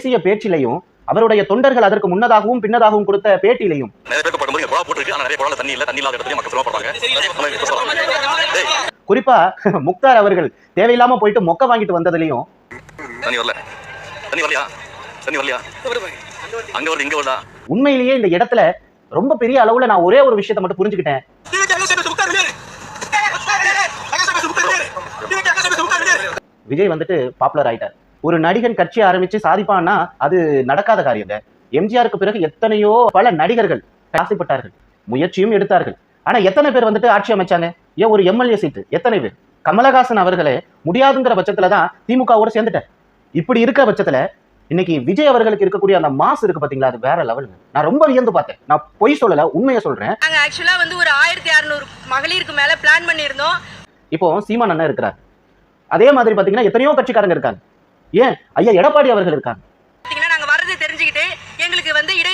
பேசிய பேச்சிலையும் அவருடைய தொண்டர்கள் அதற்கு முன்னதாகவும் பின்னதாகவும் கொடுத்த பேட்டியிலையும் குறிப்பா முக்தார் அவர்கள் தேவையில்லாம போயிட்டு மொக்க வாங்கிட்டு வந்ததுலயும். தண்ணி வரல. தண்ணி வரலையா? தண்ணி வரலையா? அங்க வருது இங்க வருதா? உண்மையிலேயே இந்த இடத்துல ரொம்ப பெரிய அளவுல நான் ஒரே ஒரு விஷயத்தை மட்டும் புரிஞ்சுக்கிட்டேன். விஜய் வந்துட்டு பாப்புலர் ஆயிட்டார். ஒரு நடிகன் கட்சி ஆரம்பிச்சு சாதிப்பான்னா அது நடக்காத காரியங்க. எம்ஜிஆருக்கு பிறகு எத்தனையோ பல நடிகர்கள் ஆசைப்பட்டார்கள். முயற்சியும் எடுத்தார்கள். ஆனா எத்தனை பேர் வந்துட்டு ஆட்சி அமைச்சாங்க? ஏன் ஒரு எம்எல்ஏ சீட்டு. எத்தனை பேர்? கமலஹாசன் அவர்களே முடியாதுங்கிற பட்சத்துல தான் திமுகவோட சேர்ந்துட்டார். இப்படி இருக்க பட்சத்துல இன்னைக்கு விஜய் அவர்களுக்கு இருக்கக்கூடிய அந்த மாஸ் இருக்கு பாத்தீங்களா? அது வேற லெவலுங்க நான் ரொம்ப வியந்து பார்த்தேன். நான் பொய் சொல்லல உண்மையை சொல்றேன். நாங்க ஆக்சுவலா வந்து ஒரு ஆயிரத்தி அறுநூறு மகளிருக்கு மேல பிளான் பண்ணியிருந்தோம். இப்போ சீமான் அண்ணன் இருக்கிறார். அதே மாதிரி பாத்தீங்கன்னா எத்தனையோ கட்சிக்காரங்க இருக்காங்க. ஏன்? ஐயா எடப்பாடி அவர்கள் இருக்காங்க. நாங்க வர்றது தெரிஞ்சுக்கிட்டு எங்களுக்கு வந்து இடையே